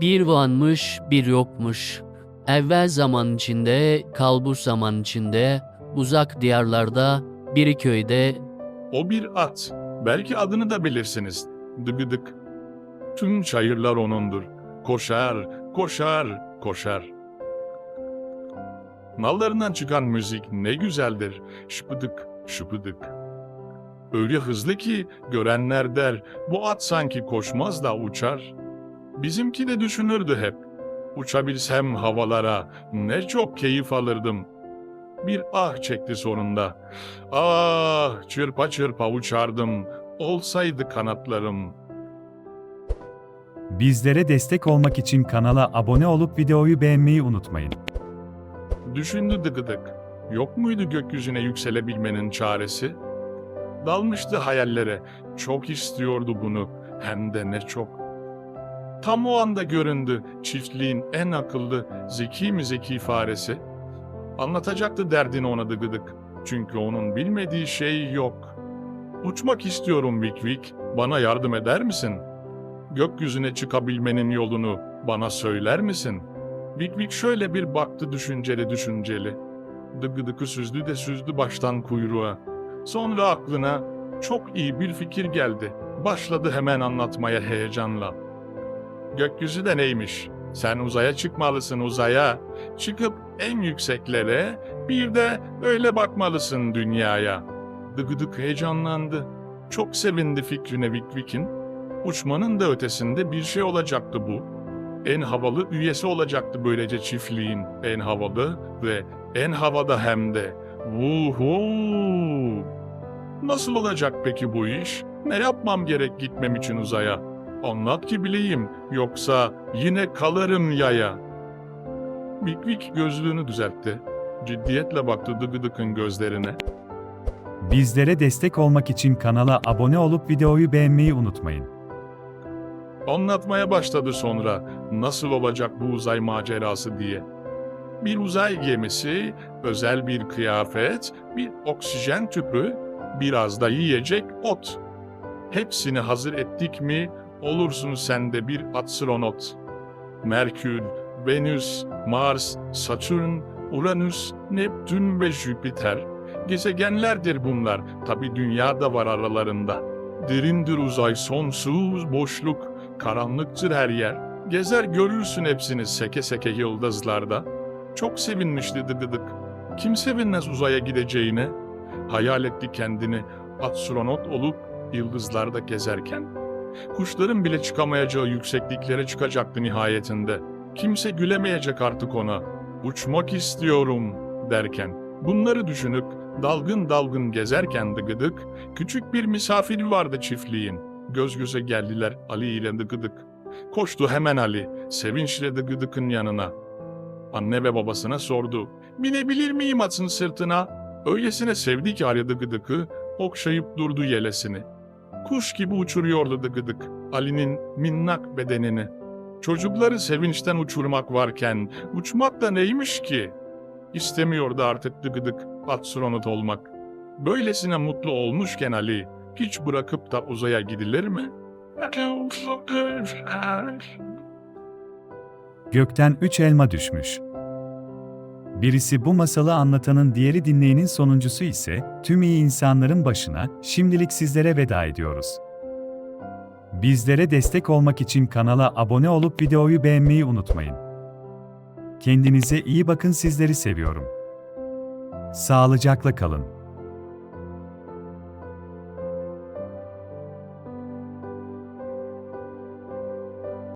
Bir varmış, bir yokmuş. Evvel zaman içinde, kalbur zaman içinde, uzak diyarlarda, bir köyde O bir at. Belki adını da bilirsiniz. Dıgıdık. Tüm çayırlar onundur. Koşar, koşar, koşar. Nallarından çıkan müzik ne güzeldir. Şıpıdık, şıpıdık. Öyle hızlı ki görenler der, bu at sanki koşmaz da uçar. Bizimki de düşünürdü hep. Uçabilsem havalara ne çok keyif alırdım. Bir ah çekti sonunda. Ah çırpa çırpa uçardım. Olsaydı kanatlarım. Bizlere destek olmak için kanala abone olup videoyu beğenmeyi unutmayın. Düşündü dıgıdık. Yok muydu gökyüzüne yükselebilmenin çaresi? Dalmıştı hayallere. Çok istiyordu bunu. Hem de ne çok. Tam o anda göründü çiftliğin en akıllı, zeki mi zeki faresi. Anlatacaktı derdini ona dıgıdık. Çünkü onun bilmediği şey yok. Uçmak istiyorum Vik. Bana yardım eder misin? Gökyüzüne çıkabilmenin yolunu bana söyler misin?'' Vik şöyle bir baktı düşünceli düşünceli. Dıgıdıkı süzdü de süzdü baştan kuyruğa. Sonra aklına çok iyi bir fikir geldi. Başladı hemen anlatmaya heyecanla. Gökyüzü de neymiş? Sen uzaya çıkmalısın uzaya. Çıkıp en yükseklere bir de öyle bakmalısın dünyaya. Dıgıdık heyecanlandı. Çok sevindi fikrine Vik Vik'in. Uçmanın da ötesinde bir şey olacaktı bu en havalı üyesi olacaktı böylece çiftliğin. En havalı ve en havada hem de. Vuhu! Nasıl olacak peki bu iş? Ne yapmam gerek gitmem için uzaya? Anlat ki bileyim, yoksa yine kalırım yaya. Vik Vik gözlüğünü düzeltti. Ciddiyetle baktı Dıgıdık'ın gözlerine. Bizlere destek olmak için kanala abone olup videoyu beğenmeyi unutmayın. Anlatmaya başladı sonra nasıl olacak bu uzay macerası diye. Bir uzay gemisi, özel bir kıyafet, bir oksijen tüpü, biraz da yiyecek ot. Hepsini hazır ettik mi olursun sen de bir astronot. Merkür, Venüs, Mars, Satürn, Uranüs, Neptün ve Jüpiter. Gezegenlerdir bunlar. Tabi dünya da var aralarında. Derindir uzay sonsuz boşluk. Karanlıktır her yer. Gezer görürsün hepsini seke seke yıldızlarda. Çok sevinmişti dıgıdık. Kim sevinmez uzaya gideceğine? Hayal etti kendini astronot olup yıldızlarda gezerken. Kuşların bile çıkamayacağı yüksekliklere çıkacaktı nihayetinde. Kimse gülemeyecek artık ona. Uçmak istiyorum derken. Bunları düşünüp dalgın dalgın gezerken dıgıdık, küçük bir misafiri vardı çiftliğin. Göz göze geldiler Ali ile Dıgıdık. Koştu hemen Ali, sevinçle Dıgıdık'ın yanına. Anne ve babasına sordu. Binebilir miyim atın sırtına? Öylesine sevdi ki Ali Dıgıdık'ı, okşayıp durdu yelesini. Kuş gibi uçuruyordu Dıgıdık, Ali'nin minnak bedenini. Çocukları sevinçten uçurmak varken, uçmak da neymiş ki? İstemiyordu artık Dıgıdık, astronot olmak. Böylesine mutlu olmuşken Ali, hiç bırakıp da uzaya gidilir mi? Gökten üç elma düşmüş. Birisi bu masalı anlatanın diğeri dinleyenin sonuncusu ise tüm iyi insanların başına şimdilik sizlere veda ediyoruz. Bizlere destek olmak için kanala abone olup videoyu beğenmeyi unutmayın. Kendinize iyi bakın sizleri seviyorum. Sağlıcakla kalın.